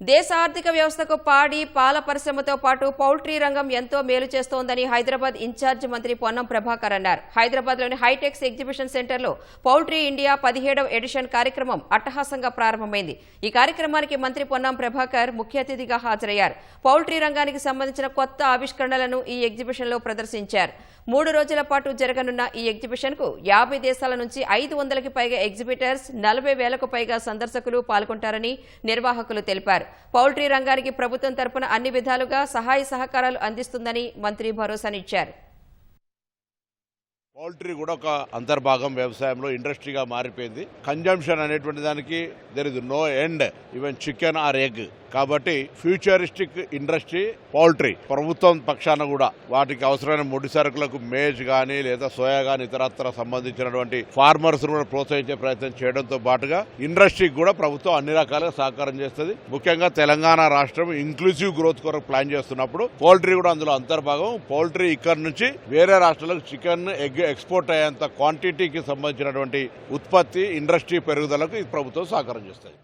దేశ ఆర్థిక వ్యవస్థకు పాడి పాల పరిశ్రమతో పాటు పౌల్ట్రీ రంగం ఎంతో మేలు చేస్తోందని హైదరాబాద్ ఇన్ఛార్జ్ మంత్రి పొన్నం ప్రభాకర్ అన్నారు. హైదరాబాద్లోని హైటెక్స్ ఎగ్జిబిషన్ సెంటర్లో పౌల్ట్రీ ఇండియా పదిహేడవ ఎడిషన్ కార్యక్రమం అట్టహాసంగా ప్రారంభమైంది. ఈ కార్యక్రమానికి మంత్రి పొన్నం ప్రభాకర్ ముఖ్య అతిథిగా హాజరయ్యారు. పౌల్ట్రీ రంగానికి సంబంధించిన కొత్త ఆవిష్కరణలను ఈ ఎగ్జిబిషన్లో ప్రదర్శించారు. మూడు రోజుల పాటు జరగనున్న ఈ ఎగ్జిబిషన్కు యాభై దేశాల నుంచి ఐదు వందలకి పైగా ఎగ్జిబిటర్స్ నలభై వేలకు పైగా సందర్శకులు పాల్గొంటారని నిర్వాహకులు తెలిపారు. పౌల్ట్రీ రంగానికి ప్రభుత్వం తరపున అన్ని విధాలుగా సహాయ సహకారాలు అందిస్తుందని మంత్రి భరోసానిచ్చారు. పౌల్ట్రీ కూడా ఒక అంతర్భాగం వ్యవసాయంలో ఇండస్ట్రీగా మారిపోయింది. కన్జంప్షన్ అనేటువంటి దానికి there is no end even chicken or egg కాబట్టి ఫ్యూచరిస్టిక్ ఇండస్ట్రీ పౌల్ట్రీ ప్రభుత్వం పక్షాన కూడా వాటికి అవసరమైన ముడి సరుకులకు మేజ్ కానీ లేదా సోయా కానీ ఇతరత్ర సంబంధించినటువంటి ఫార్మర్స్ కూడా ప్రోత్సహించే ప్రయత్నం చేయడంతో పాటుగా ఇండస్ట్రీకి కూడా ప్రభుత్వం అన్ని రకాలుగా సహకారం చేస్తుంది. ముఖ్యంగా తెలంగాణ రాష్ట్రం ఇంక్లూసివ్ గ్రోత్ కొరకు ప్లాన్ చేస్తున్నప్పుడు పౌల్ట్రీ కూడా అందులో అంతర్భాగం. పౌల్ట్రీ ఇక్కడ నుంచి వేరే రాష్ట్రాలకు చికెన్ ఎగ్ ఎక్స్పోర్ట్ అయ్యేంత క్వాంటిటీకి సంబంధించినటువంటి ఉత్పత్తి ఇండస్ట్రీ పెరుగుదలకు ఈ ప్రభుత్వం సహకారం చేస్తుంది.